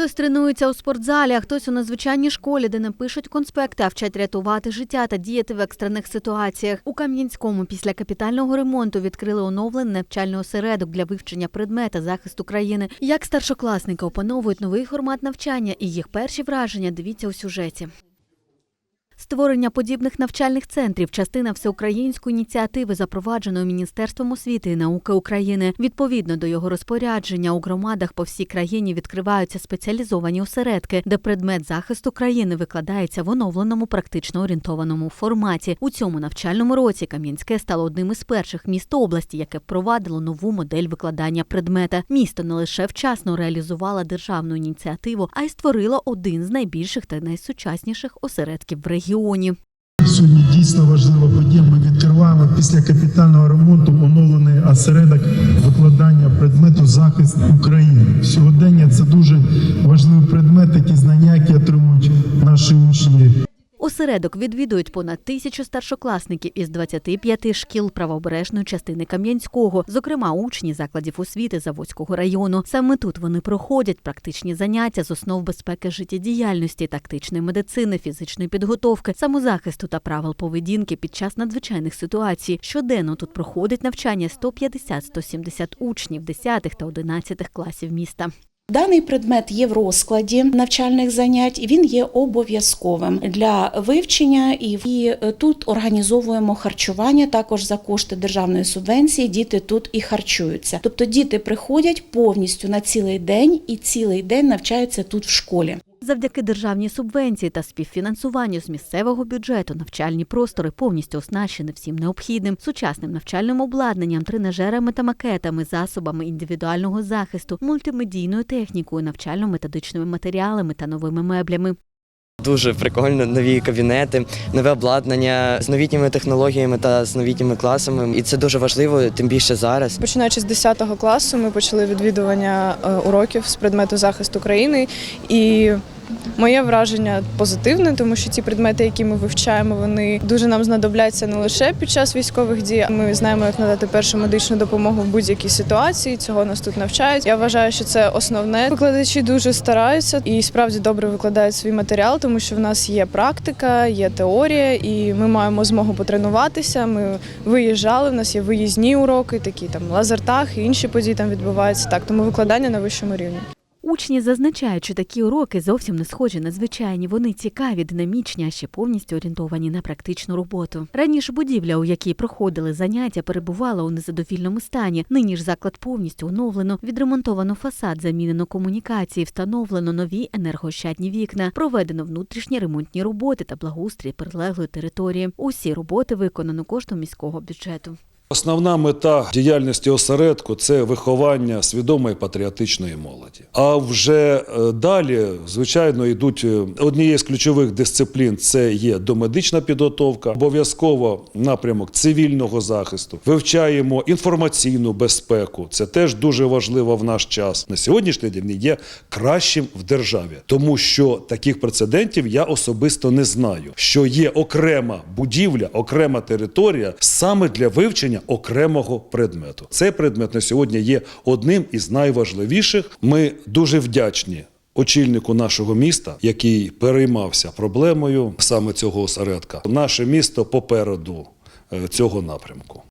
Хтось тренується у спортзалі, а хтось у надзвичайній школі, де не пишуть конспекти, а вчать рятувати життя та діяти в екстрених ситуаціях. У Кам'янському після капітального ремонту відкрили оновлений навчальний осередок для вивчення предмета захисту країни. Як старшокласники опановують новий формат навчання і їх перші враження дивіться у сюжеті. Створення подібних навчальних центрів частина всеукраїнської ініціативи, запровадженої Міністерством освіти і науки України. Відповідно до його розпорядження, у громадах по всій країні відкриваються спеціалізовані осередки, де предмет захисту країни викладається в оновленому практично орієнтованому форматі. У цьому навчальному році Кам'янське стало одним із перших міст області, яке впровадило нову модель викладання предмета. Місто не лише вчасно реалізувало державну ініціативу, а й створило один з найбільших та найсучасніших осередків в регіоні. Сьогодні дійсно важлива подія. Ми відкриваємо після капітального ремонту оновлений осередок викладання предмету захист України. Сьогодення це дуже важливий предмет, які знання, які отримують наші учні. Осередок відвідують понад тисячу старшокласників із 25 шкіл правобережної частини Кам'янського, зокрема учні закладів освіти Заводського району. Саме тут вони проходять практичні заняття з основ безпеки життєдіяльності, тактичної медицини, фізичної підготовки, самозахисту та правил поведінки під час надзвичайних ситуацій. Щоденно тут проходить навчання 150-170 учнів 10 та 11 класів міста. Даний предмет є в розкладі навчальних занять, він є обов'язковим для вивчення. І, і е, тут організовуємо харчування також за кошти державної субвенції. Діти тут і харчуються. Тобто діти приходять повністю на цілий день і цілий день навчаються тут в школі. Завдяки державній субвенції та співфінансуванню з місцевого бюджету навчальні простори повністю оснащені всім необхідним сучасним навчальним обладнанням, тренажерами та макетами, засобами індивідуального захисту, мультимедійною технікою, навчально-методичними матеріалами та новими меблями. Дуже прикольно, нові кабінети, нове обладнання з новітніми технологіями та з новітніми класами. І це дуже важливо, тим більше зараз. Починаючи з 10 класу, ми почали відвідування е, уроків з предмету захисту країни. І моє враження позитивне, тому що ці предмети, які ми вивчаємо, вони дуже нам знадобляться не лише під час військових дій. Ми знаємо, як надати першу медичну допомогу в будь-якій ситуації. Цього нас тут навчають. Я вважаю, що це основне. Викладачі дуже стараються і справді добре викладають свій матеріал, тому що в нас є практика, є теорія, і ми маємо змогу потренуватися. Ми виїжджали. В нас є виїзні уроки, такі там лазертаг і інші події там відбуваються. Так, тому викладання на вищому рівні. Учні зазначають, що такі уроки зовсім не схожі на звичайні. Вони цікаві, динамічні, а ще повністю орієнтовані на практичну роботу. Раніше будівля, у якій проходили заняття, перебувала у незадовільному стані. Нині ж заклад повністю оновлено, відремонтовано фасад, замінено комунікації, встановлено нові енергоощадні вікна, проведено внутрішні ремонтні роботи та благоустрій прилеглої території. Усі роботи виконано коштом міського бюджету. Основна мета діяльності осередку це виховання свідомої патріотичної молоді. А вже е, далі, звичайно, йдуть е, однією з ключових дисциплін це є домедична підготовка, обов'язково напрямок цивільного захисту. Вивчаємо інформаційну безпеку. Це теж дуже важливо в наш час. На сьогоднішній день є кращим в державі, тому що таких прецедентів я особисто не знаю. Що є окрема будівля, окрема територія саме для вивчення окремого предмету. Цей предмет на сьогодні є одним із найважливіших. Ми дуже вдячні. Очільнику нашого міста, який переймався проблемою саме цього осередка, наше місто попереду е, цього напрямку.